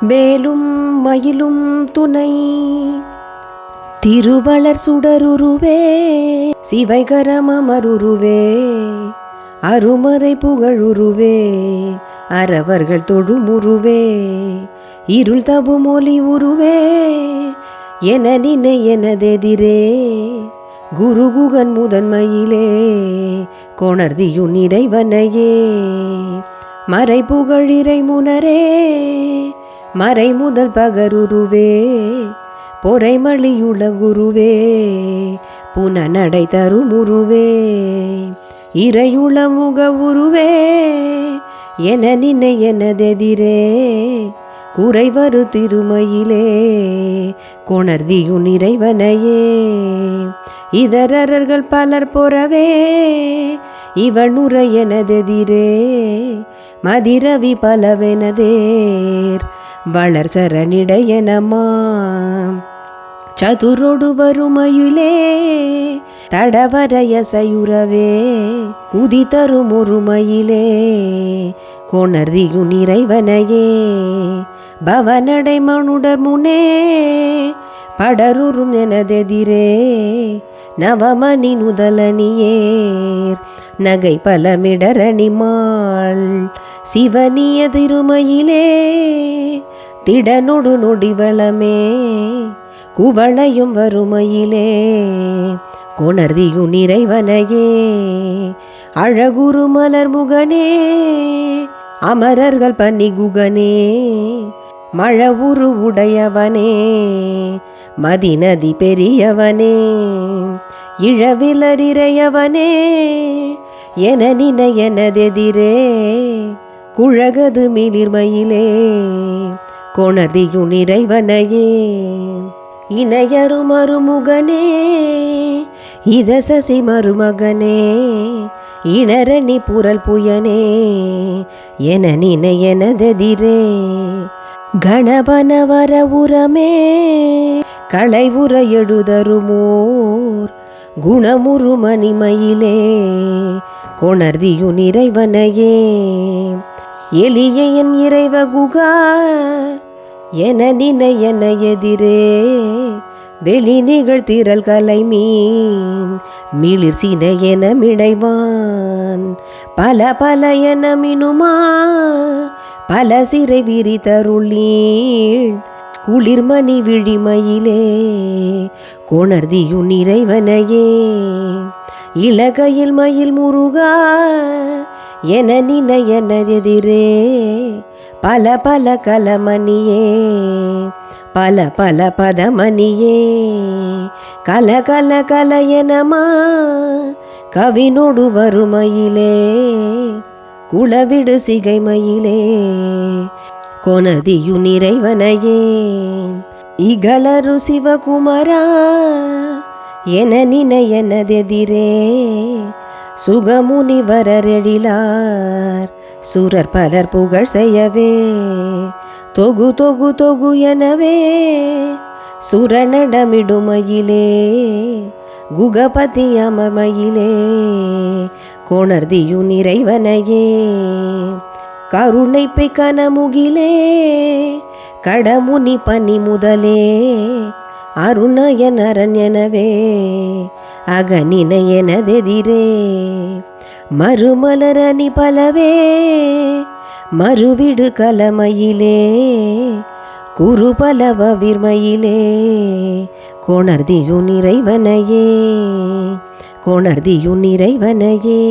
மேலும் மயிலும் துணை. திருவளர் சுடருருவே சிவைகரமருருவே அருமறை புகழுருவே அறவர்கள் தொழுமுருவே இருள் தபும் ஒலி உருவே என நினை எனதெதிரே. குருகுகன் முதன்மையிலே கொணர்தியுன் இறைவனையே மறை புகழிறை முனரே மறை முதல் பகருருவே பொறைமளியுள்ள குருவே புனநடை தருமுருவே இறையுள முக உருவே என நினை எனதெதிரே குறைவரு திருமயிலே கொணர்தியுன் இறைவனையே. இதரர்கள் பலர் பொறவே இவன் உரை மதிரவி பலவெனதேர் வளர் சரணிடையனமா. சதுரொடு வருமயிலே தடவரைய சயுரவே குதி தரும் ஒருமையிலே கொணர்தியுன் நிறைவனையே பவனடை மனுடமுனே படருறும் எனதெதிரே நவமணி நுதலனியேர் நகை பலமிடரணிமாள் சிவனிய திருமையிலே திடனுடு நொடிவளமே குவளையும் வறுமையிலே கொணர்தியுன் நிறைவனையே. அழகுரு மலர் முகனே அமரர்கள் பன்னி குகனே மழவுரு உடையவனே மதிநதி பெரியவனே இழவிலறிறையவனே என நினை எனதெதிரே குழகது மிளிர்மையிலே. கொணர்தியுன் இறைவனையே இணையரு மருமுகனே இத சசி மருமகனே இணரணி புரல் புயனே என நினை கணபனவர உரமே களை உர எழுதருமோர் குணமுரு மணிமயிலே கொணர்தியுன் இறைவனையே எளிய என் இறைவ குகா என நினை என எதிரே. வெளி நிகழ்த்திரல் கலை மீன் மிளிர் சினை என மிடைவான். பல பல என மினுமா பல சிறை விரி தருளீள் குளிர்மணி விழிமயிலே கொணர்தியுன் இறைவனையே. இலகையில் மயில் முருகா என நினை என எதிரே. பல பல கலமணியே பல பல பதமணியே. கல கல கலையனமா எனமா கவினோடு வறுமையிலே குளவிடு சிகைமையிலே. கொனதியு நிறைவனையே இகலரு சிவகுமரா என நினையனதெதிரே. சுகமுனிவரரெழிலார் சூரர் பலர் புகழ் செய்யவே. தொகு தொகு தொகு எனவே சுரநடமிடுமையிலே. குகபதி அமமையிலே. கோணர்தியு நிறைவனையே கருணை கனமுகிலே கடமுனி பனி முதலே. அருணயன் அரண்யனவே அகனின எனதெதிரே. மறுமலரணி பலவே மறுவிடு கலமையிலே குரு பலவ விர்மையிலே கொணர்தியுன் இறைவனையே கொணர்தியுன் இறைவனையே.